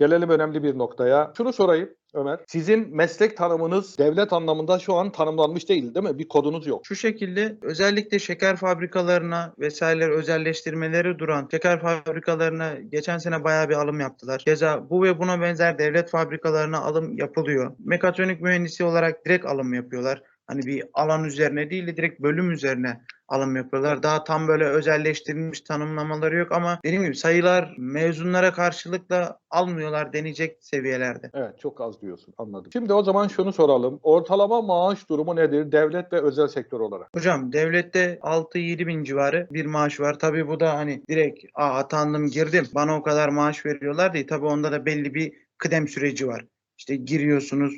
Gelelim önemli bir noktaya. Şunu sorayım Ömer. Sizin meslek tanımınız devlet anlamında şu an tanımlanmış değil değil mi? Bir kodunuz yok. Şu şekilde özellikle şeker fabrikalarına vesaire özelleştirmeleri duran şeker fabrikalarına geçen sene bayağı bir alım yaptılar. Keza bu ve buna benzer devlet fabrikalarına alım yapılıyor. Mekatronik mühendisi olarak direkt alım yapıyorlar. Hani bir alan üzerine değil de direkt bölüm üzerine alım yapıyorlar. Daha tam böyle özelleştirilmiş tanımlamaları yok ama dediğim gibi sayılar mezunlara karşılıkla almıyorlar denecek seviyelerde. Evet çok az diyorsun anladım. Şimdi o zaman şunu soralım. Ortalama maaş durumu nedir devlet ve özel sektör olarak? Hocam devlette 6-7 bin civarı bir maaş var. Tabii bu da hani direkt Aa, atandım girdim bana o kadar maaş veriyorlar değil. Tabii onda da belli bir kıdem süreci var. İşte giriyorsunuz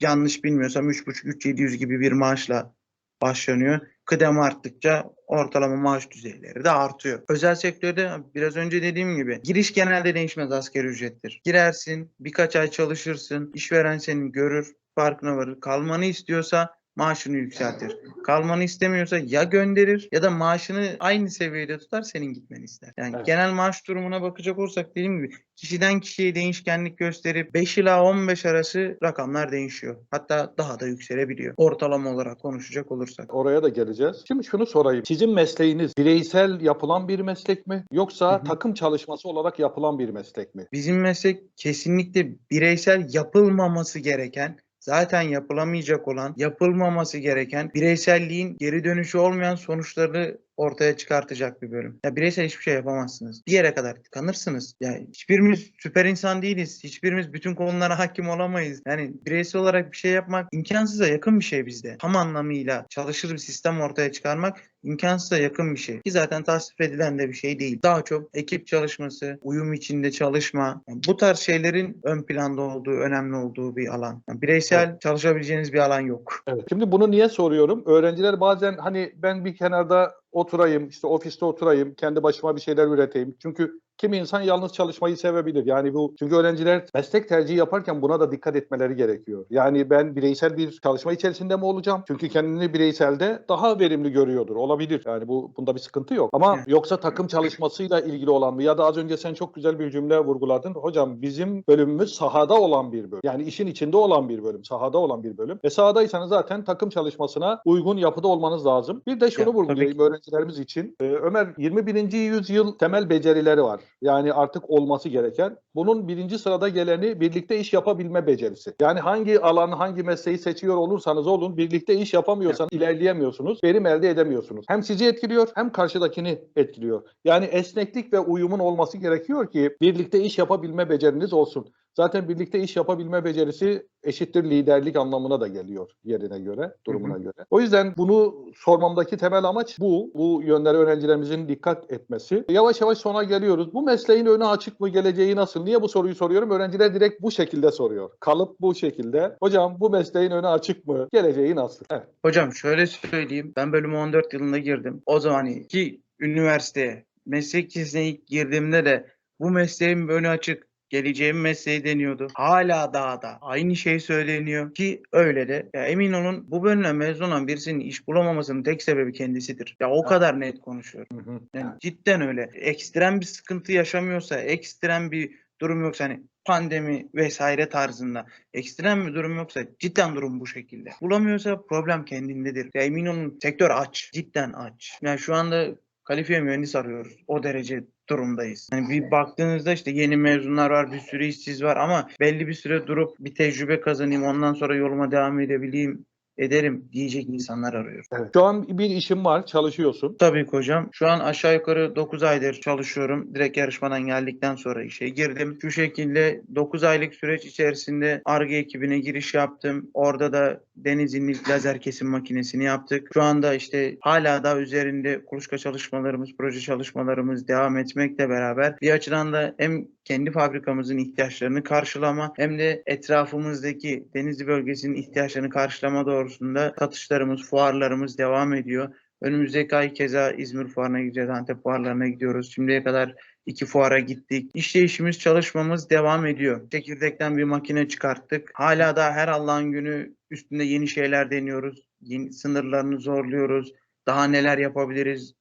yanlış bilmiyorsam 3,5-3,700 gibi bir maaşla başlanıyor. Kıdem arttıkça ortalama maaş düzeyleri de artıyor. Özel sektörde biraz önce dediğim gibi giriş genelde değişmez asgari ücrettir. Girersin, birkaç ay çalışırsın, işveren seni görür, farkına varır. Kalmanı istiyorsa maaşını yükseltir. Kalmanı istemiyorsa ya gönderir ya da maaşını aynı seviyede tutar senin gitmeni ister. Yani Evet. genel maaş durumuna bakacak olursak dediğim gibi kişiden kişiye değişkenlik gösterip 5 ila 15 arası rakamlar değişiyor. Hatta daha da yükselebiliyor. Ortalama olarak konuşacak olursak. Oraya da geleceğiz. Şimdi şunu sorayım. Sizin mesleğiniz bireysel yapılan bir meslek mi? Yoksa Hı hı. takım çalışması olarak yapılan bir meslek mi? Bizim meslek kesinlikle bireysel yapılmaması gereken zaten yapılamayacak olan, yapılmaması gereken, bireyselliğin geri dönüşü olmayan sonuçlarını ortaya çıkartacak bir bölüm. Ya bireysel hiçbir şey yapamazsınız. Bir yere kadar tıkanırsınız. Yani hiçbirimiz süper insan değiliz. Hiçbirimiz bütün konulara hakim olamayız. Yani bireysel olarak bir şey yapmak imkansıza yakın bir şey bizde. Tam anlamıyla çalışır bir sistem ortaya çıkarmak imkansıza yakın bir şey. Ki zaten tasvip edilen de bir şey değil. Daha çok ekip çalışması, uyum içinde çalışma, yani bu tarz şeylerin ön planda olduğu, önemli olduğu bir alan. Yani bireysel çalışabileceğiniz bir alan yok. Evet. Şimdi bunu niye soruyorum? Öğrenciler bazen hani ben bir kenarda oturayım, işte ofiste oturayım, kendi başıma bir şeyler üreteyim. Çünkü kimi insan yalnız çalışmayı sevebilir. Yani bu çünkü öğrenciler meslek tercihi yaparken buna da dikkat etmeleri gerekiyor. Yani ben bireysel bir çalışma içerisinde mi olacağım? Çünkü kendini bireyselde daha verimli görüyordur. Olabilir. Yani bu bunda bir sıkıntı yok. Ama yoksa takım çalışmasıyla ilgili olan mı? Ya da az önce sen çok güzel bir cümle vurguladın. Hocam bizim bölümümüz sahada olan bir bölüm. Yani işin içinde olan bir bölüm. Sahada olan bir bölüm. E sahadaysanız zaten takım çalışmasına uygun yapıda olmanız lazım. Bir de şunu Ya, vurgulayayım öğrencilerimiz için. Ee, Ömer 21. yüzyıl temel becerileri var. Yani artık olması gereken. Bunun birinci sırada geleni birlikte iş yapabilme becerisi. Yani hangi alan, hangi mesleği seçiyor olursanız olun birlikte iş yapamıyorsanız ilerleyemiyorsunuz, verim elde edemiyorsunuz. Hem sizi etkiliyor hem karşıdakini etkiliyor. Yani esneklik ve uyumun olması gerekiyor ki birlikte iş yapabilme beceriniz olsun. Zaten birlikte iş yapabilme becerisi eşittir liderlik anlamına da geliyor yerine göre, durumuna göre. O yüzden bunu sormamdaki temel amaç bu. Bu yönlere öğrencilerimizin dikkat etmesi. Yavaş yavaş sona geliyoruz. Bu mesleğin önü açık mı, geleceği nasıl? Niye bu soruyu soruyorum? Öğrenciler direkt bu şekilde soruyor. Kalıp bu şekilde. Hocam bu mesleğin önü açık mı? Geleceği nasıl? Evet. Hocam şöyle söyleyeyim. Ben bölümü 14 yılında girdim. O zaman ki üniversiteye meslek lisesine ilk girdiğimde de bu mesleğin önü açık. Geleceğim mesleği deniyordu. Hala daha da aynı şey söyleniyor ki öyle de. Ya emin olun bu bölümle mezun olan birisinin iş bulamamasının tek sebebi kendisidir. Ya o kadar net konuşuyorum. Yani cidden öyle. Ekstrem bir sıkıntı yaşamıyorsa, ekstrem bir durum yoksa hani pandemi vesaire tarzında ekstrem bir durum yoksa cidden durum bu şekilde. Bulamıyorsa problem kendindedir. Ya emin olun sektör aç. Cidden aç. Yani şu anda kalifiye mühendis arıyoruz. O derece durumdayız. Yani bir baktığınızda işte yeni mezunlar var, bir sürü işsiz var ama belli bir süre durup bir tecrübe kazanayım, ondan sonra yoluma devam edebileyim, ederim diyecek insanlar arıyoruz. Evet. Şu an bir işim var, çalışıyorsun. Tabii ki hocam. Şu an aşağı yukarı 9 aydır çalışıyorum. Direkt yarışmadan geldikten sonra işe girdim. Şu şekilde 9 aylık süreç içerisinde ARGE ekibine giriş yaptım. Orada da Denizli'nin lazer kesim makinesini yaptık. Şu anda işte hala da üzerinde kuluçka çalışmalarımız, proje çalışmalarımız devam etmekle beraber bir açıdan da hem kendi fabrikamızın ihtiyaçlarını karşılama hem de etrafımızdaki Denizli bölgesinin ihtiyaçlarını karşılama doğrusunda satışlarımız, fuarlarımız devam ediyor. Önümüzdeki ay keza İzmir fuarına gideceğiz, Antep fuarlarına gidiyoruz. Şimdiye kadar iki fuara gittik. İşleyişimiz, çalışmamız devam ediyor. Çekirdekten bir makine çıkarttık. Hala da her Allah'ın günü üstünde yeni şeyler deniyoruz. Yeni sınırlarını zorluyoruz. Daha neler yapabiliriz?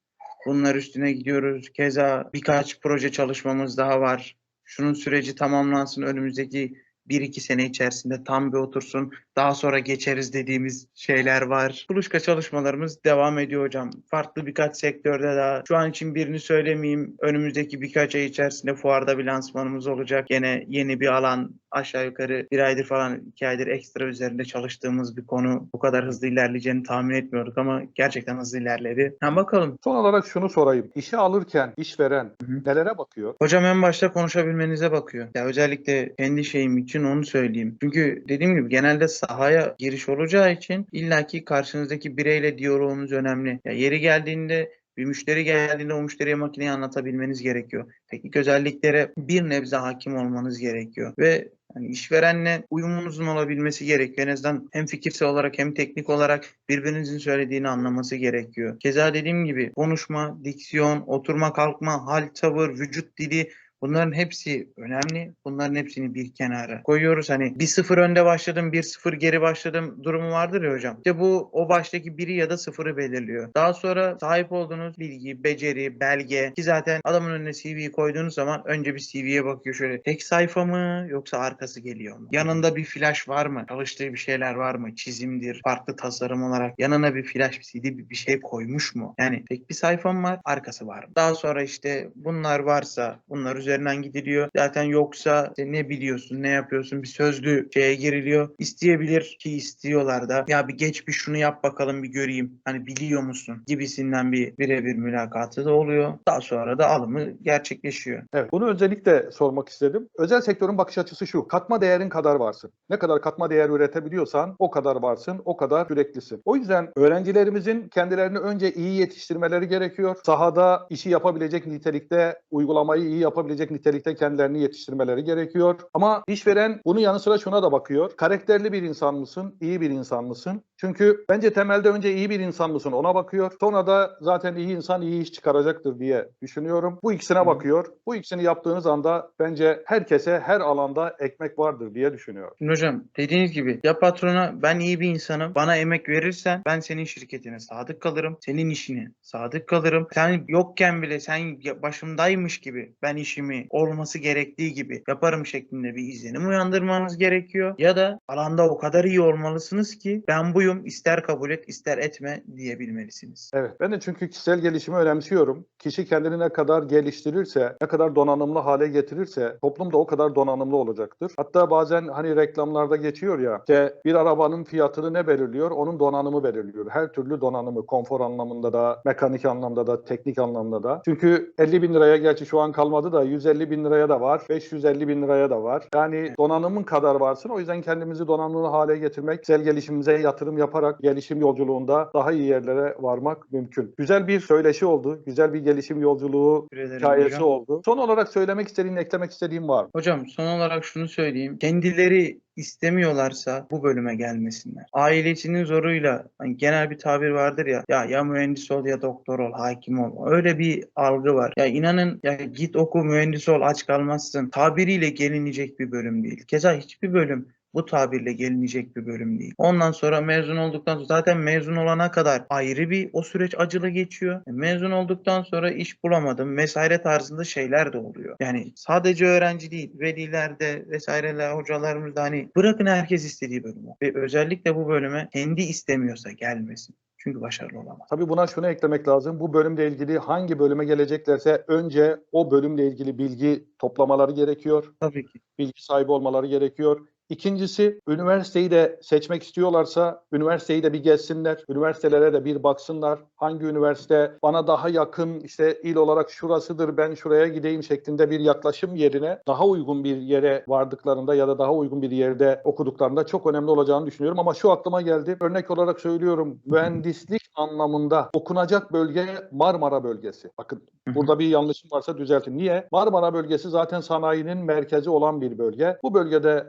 Bunlar üstüne gidiyoruz. Keza birkaç proje çalışmamız daha var. Şunun süreci tamamlansın önümüzdeki 1-2 sene içerisinde tam bir otursun. Daha sonra geçeriz dediğimiz şeyler var. Kuluçka çalışmalarımız devam ediyor hocam. Farklı birkaç sektörde daha. Şu an için birini söylemeyeyim. Önümüzdeki birkaç ay içerisinde fuarda bir lansmanımız olacak. Gene yeni bir alan aşağı yukarı bir aydır falan iki aydır ekstra üzerinde çalıştığımız bir konu. Bu kadar hızlı ilerleyeceğini tahmin etmiyorduk ama gerçekten hızlı ilerledi. Ha bakalım. Son olarak şunu sorayım. İşe alırken işveren nelere bakıyor? Hocam en başta konuşabilmenize bakıyor. Ya özellikle kendi şeyim için onu söyleyeyim. Çünkü dediğim gibi genelde sahaya giriş olacağı için illaki karşınızdaki bireyle diyaloğunuz önemli. Ya yeri geldiğinde bir müşteri geldiğinde o müşteriye makineyi anlatabilmeniz gerekiyor. Teknik özelliklere bir nebze hakim olmanız gerekiyor. Ve hani işverenle uyumunuzun olabilmesi gerekiyor. En azından hem fikirsel olarak hem teknik olarak birbirinizin söylediğini anlaması gerekiyor. Keza dediğim gibi konuşma, diksiyon, oturma, kalkma, hal, tavır, vücut dili Bunların hepsi önemli. Bunların hepsini bir kenara koyuyoruz. Hani 1-0 önde başladım, 1-0 geri başladım durumu vardır ya hocam. İşte bu o baştaki biri ya da sıfırı belirliyor. Daha sonra sahip olduğunuz bilgi, beceri, belge ki zaten adamın önüne CV'yi koyduğunuz zaman önce bir CV'ye bakıyor şöyle. Tek sayfa mı yoksa arkası geliyor mu? Yanında bir flash var mı? Çalıştığı bir şeyler var mı? Çizimdir, farklı tasarım olarak yanına bir flash, bir CD bir bir şey koymuş mu? Yani tek bir sayfam var, arkası var mı? Daha sonra işte bunlar varsa bunlar üzerinden gidiliyor. Zaten yoksa işte ne biliyorsun, ne yapıyorsun bir sözlü şeye giriliyor. İsteyebilir ki istiyorlar da. Ya bir geç bir şunu yap bakalım bir göreyim. Hani biliyor musun gibisinden bir birebir mülakatı da oluyor. Daha sonra da alımı gerçekleşiyor. Evet. Bunu özellikle sormak istedim. Özel sektörün bakış açısı şu. Katma değerin kadar varsın. Ne kadar katma değer üretebiliyorsan o kadar varsın, o kadar süreklisin. O yüzden öğrencilerimizin kendilerini önce iyi yetiştirmeleri gerekiyor. Sahada işi yapabilecek nitelikte, uygulamayı iyi yapabilecek nitelikte kendilerini yetiştirmeleri gerekiyor. Ama işveren bunun yanı sıra şuna da bakıyor. Karakterli bir insan mısın? İyi bir insan mısın? Çünkü bence temelde önce iyi bir insan mısın ona bakıyor. Sonra da zaten iyi insan iyi iş çıkaracaktır diye düşünüyorum. Bu ikisine bakıyor. Bu ikisini yaptığınız anda bence herkese her alanda ekmek vardır diye düşünüyorum. Hocam dediğiniz gibi ya patrona ben iyi bir insanım bana emek verirsen ben senin şirketine sadık kalırım. Senin işine sadık kalırım. Sen yokken bile sen başımdaymış gibi ben işimi olması gerektiği gibi yaparım şeklinde bir izlenim uyandırmanız gerekiyor. Ya da alanda o kadar iyi olmalısınız ki ben buyum ister kabul et ister etme diyebilmelisiniz. Evet. Ben de çünkü kişisel gelişimi önemsiyorum. Kişi kendini ne kadar geliştirirse, ne kadar donanımlı hale getirirse toplum da o kadar donanımlı olacaktır. Hatta bazen hani reklamlarda geçiyor ya, işte bir arabanın fiyatını ne belirliyor? Onun donanımı belirliyor. Her türlü donanımı, konfor anlamında da, mekanik anlamda da, teknik anlamda da. Çünkü 50 bin liraya gerçi şu an kalmadı da 150 bin liraya da var, 550 bin liraya da var. Yani donanımın kadar varsın. O yüzden kendimizi donanımlı hale getirmek, kişisel gelişimimize yatırım yaparak gelişim yolculuğunda daha iyi yerlere varmak mümkün. Güzel bir söyleşi oldu. Güzel bir gelişim yolculuğu hikayesi hocam. oldu. Son olarak söylemek istediğin, eklemek istediğin var mı? Hocam son olarak şunu söyleyeyim. Kendileri istemiyorlarsa bu bölüme gelmesinler. Aile içinin zoruyla hani genel bir tabir vardır ya ya ya mühendis ol ya doktor ol, hakim ol. Öyle bir algı var. Ya inanın ya git oku mühendis ol aç kalmazsın. Tabiriyle gelinecek bir bölüm değil. Keza hiçbir bölüm bu tabirle gelinecek bir bölüm değil. Ondan sonra mezun olduktan sonra zaten mezun olana kadar ayrı bir o süreç acılı geçiyor. E, Mezun olduktan sonra iş bulamadım vesaire tarzında şeyler de oluyor. Yani sadece öğrenci değil, veliler de vesaireler, hocalarımız da hani bırakın herkes istediği bölümü. Ve özellikle bu bölüme kendi istemiyorsa gelmesin. Çünkü başarılı olamaz. Tabii buna şunu eklemek lazım. Bu bölümle ilgili hangi bölüme geleceklerse önce o bölümle ilgili bilgi toplamaları gerekiyor. Tabii ki. Bilgi sahibi olmaları gerekiyor. İkincisi üniversiteyi de seçmek istiyorlarsa üniversiteyi de bir gezsinler. Üniversitelere de bir baksınlar. Hangi üniversite bana daha yakın işte il olarak şurasıdır ben şuraya gideyim şeklinde bir yaklaşım yerine daha uygun bir yere vardıklarında ya da daha uygun bir yerde okuduklarında çok önemli olacağını düşünüyorum. Ama şu aklıma geldi. Örnek olarak söylüyorum. Mühendislik anlamında okunacak bölge Marmara bölgesi. Bakın Burada bir yanlışım varsa düzeltin. Niye? Marmara bölgesi zaten sanayinin merkezi olan bir bölge. Bu bölgede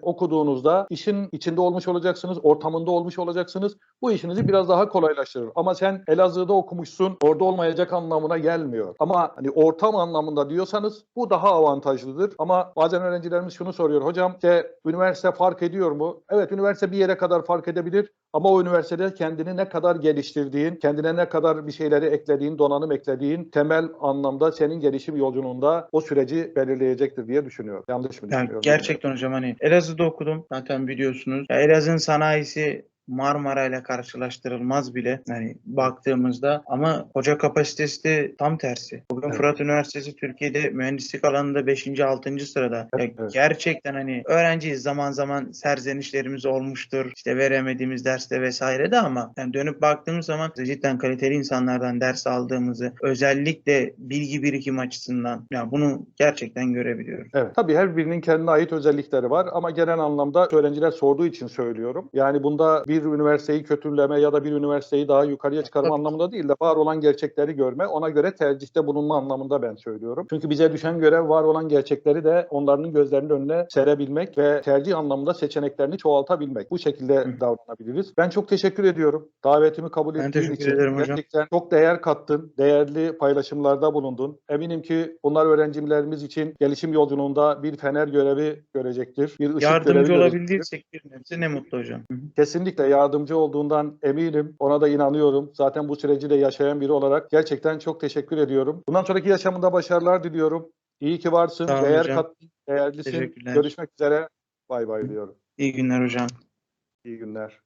okuduğunuzda işin içinde olmuş olacaksınız, ortamında olmuş olacaksınız. Bu işinizi biraz daha kolaylaştırır. Ama sen Elazığ'da okumuşsun, orada olmayacak anlamına gelmiyor. Ama hani ortam anlamında diyorsanız bu daha avantajlıdır. Ama bazen öğrencilerimiz şunu soruyor. Hocam işte üniversite fark ediyor mu? Evet üniversite bir yere kadar fark edebilir. Ama o üniversitede kendini ne kadar geliştirdiğin, kendine ne kadar bir şeyleri eklediğin, donanım eklediğin temel anlamda senin gelişim yolculuğunda o süreci belirleyecektir diye düşünüyorum. Yanlış mı Yani düşünüyorum? gerçekten hocam hani Elazığ'da okudum zaten biliyorsunuz. Ya Elazığ'ın sanayisi Marmara ile karşılaştırılmaz bile hani baktığımızda ama hoca kapasitesi de tam tersi. Bugün Evet. Fırat Üniversitesi Türkiye'de mühendislik alanında 5. 6. sırada. Evet, evet. gerçekten hani öğrenciyiz zaman zaman serzenişlerimiz olmuştur. İşte veremediğimiz derste vesaire de ama yani dönüp baktığımız zaman cidden kaliteli insanlardan ders aldığımızı özellikle bilgi birikim açısından ya bunu gerçekten görebiliyorum. Evet. Tabii her birinin kendine ait özellikleri var ama genel anlamda öğrenciler sorduğu için söylüyorum. Yani bunda bir üniversiteyi kötüleme ya da bir üniversiteyi daha yukarıya çıkarma Tabii. anlamında değil de var olan gerçekleri görme, ona göre tercihte bulunma anlamında ben söylüyorum. Çünkü bize düşen görev var olan gerçekleri de onların gözlerinin önüne serebilmek ve tercih anlamında seçeneklerini çoğaltabilmek. Bu şekilde Hı. davranabiliriz. Ben çok teşekkür ediyorum. Davetimi kabul Ben ettiğin için. ederim hocam. Gerçekten çok değer kattın. Değerli paylaşımlarda bulundun. Eminim ki bunlar öğrencilerimiz için gelişim yolculuğunda bir fener görevi görecektir. Bir ışık Yardımcı görevi görecektir. olabildiysek bir nebze ne mutlu hocam. Hı. Kesinlikle yardımcı olduğundan eminim. Ona da inanıyorum. Zaten bu süreci de yaşayan biri olarak gerçekten çok teşekkür ediyorum. Bundan sonraki yaşamında başarılar diliyorum. İyi ki varsın. Sağ Değer hocam. kattın. Değerlisin. Görüşmek üzere. Bay bay diyorum. İyi günler hocam. İyi günler.